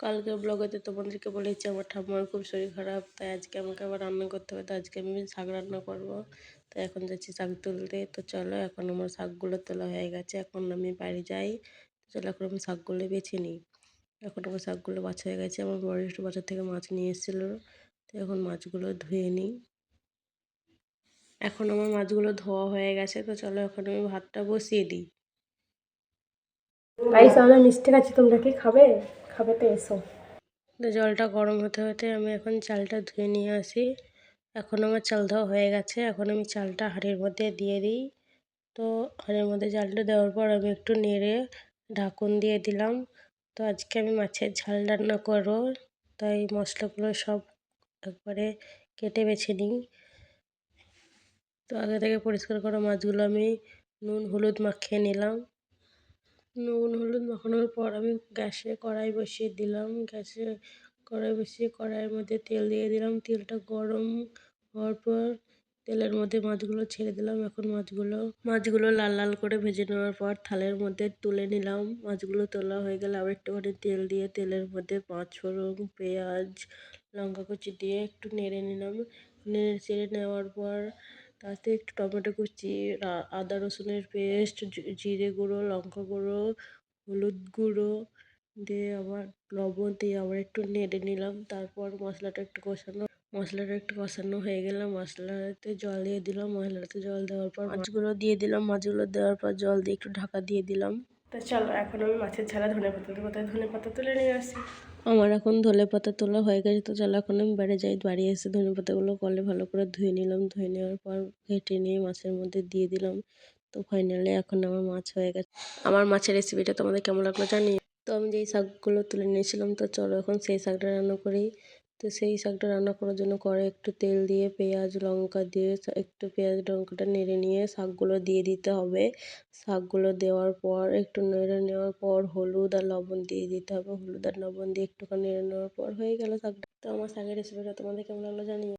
কালকের ব্লগেতে তোমাদেরকে বলেছি, আমার ঠাম্মার খুব শরীর খারাপ, তাই আজকে আমাকে আবার রান্না করতে হবে, তো আজকে আমি শাক রান্না করব। তাই এখন যাচ্ছি শাক তুলতে, তো চলো এখন আমার শাকগুলো তোলা হয়ে গেছে, এখন আমি বাড়ি যাই চলো এখন আমি শাকগুলো বেছে নিই। এখন আমার শাকগুলো বাছা হয়ে গেছে, আমার বড় একটু বাজার থেকে মাছ নিয়ে এসেছিল, তো এখন মাছগুলো ধুয়ে নিই। এখন আমার মাছগুলো ধোয়া হয়ে গেছে, তো চলো এখন আমি ভাতটা বসিয়ে দিই। গাইস আমরা মিষ্টি খাচ্ছি তোমরা কি খাবে? খাবে তো এসো। জলটা গরম হতে হতে আমি এখন চালটা ধুয়ে নিয়ে আসি। এখন আমার চাল ধোয়া হয়ে গেছে, এখন আমি চালটা হাঁড়ির মধ্যে দিয়ে দিই। তো হাঁড়ির মধ্যে চালটা দেওয়ার পর আমি একটু নেড়ে ঢাকুন দিয়ে দিলাম। তো আজকে আমি মাছের ঝাল রান্না করব, তাই মশলাগুলো সব একবারে কেটে বেছে নিই। তো আগে থেকে পরিষ্কার করা মাছগুলো আমি নুন, হলুদ মাখিয়ে নিলাম। নুন, হলুদ মাখানোর পর আমি গ্যাসে কড়াই বসিয়ে দিলাম। গ্যাসে কড়াই বসিয়ে কড়াইয়ের মধ্যে তেল দিয়ে দিলাম। তেলটা গরম হওয়ার পর তেলের মধ্যে মাছগুলো ছেড়ে দিলাম। এখন মাছগুলো মাছগুলো লাল লাল করে ভেজে নেওয়ার পর থালের মধ্যে তুলে নিলাম। মাছগুলো তোলা হয়ে গেলে আবার একটুখানি তেল দিয়ে তেলের মধ্যে পাঁচ ফোড়ন, পেঁয়াজ, লঙ্কা কুচি দিয়ে একটু নেড়ে নিলাম। নেড়ে চেড়ে নেওয়ার পর তাতে একটু টমেটো কুচি আদা রসুনের পেস্ট জিরে গুঁড়ো, লঙ্কা গুঁড়ো, হলুদ গুঁড়ো দিয়ে আবার লবণ দিয়ে আবার একটু নেড়ে নিলাম। তারপর মশলাটা একটু কষানো, মশলাটা একটু কষানো হয়ে গেলে মশলাতে জল দিয়ে দিলাম। মশলাতে জল দেওয়ার পর মাছগুলো দিয়ে দিলাম। মাছগুলো দেওয়ার পর জল দিয়ে একটু ঢাকা দিয়ে দিলাম। তো চলো, এখন আমি মাছের ঝালা ধনে পাতা তাই ধনে পাতা তুলে নিয়ে আসি? আমার এখন ধনে পাতা তোলা হয়ে গেছে, তো চলো এখন আমি বাড়ি যাই। বাড়ি এসে ধনে পাতাগুলো কলে ভালো করে ধুয়ে নিলাম। ধুয়ে নেওয়ার পর ঘেঁটে নিয়ে মাছের মধ্যে দিয়ে দিলাম। তো ফাইনালি এখন আমার মাছ হয়ে গেছে। আমার মাছের রেসিপিটা তোমাদের কেমন লাগল জানি তো আমি যেই শাকগুলো তুলে নিয়েছিলাম, তো চলো এখন সেই শাকটা রান্না করি। তো সেই শাকটা রান্না করার জন্য করে একটু তেল দিয়ে, পেঁয়াজ, লঙ্কা দিয়ে একটু পেঁয়াজ লঙ্কাটা নেড়ে নিয়ে শাকগুলো দিয়ে দিতে হবে। শাকগুলো দেওয়ার পর একটু নেড়ে নেওয়ার পর হলুদ আর লবণ দিয়ে দিতে হবে। হলুদ আর লবণ দিয়ে একটুখানি নেড়ে নেওয়ার পর হয়ে গেল শাকটা। তো আমার শাকের রেসিপিটা তোমাদের কেমন লাগল জানিও।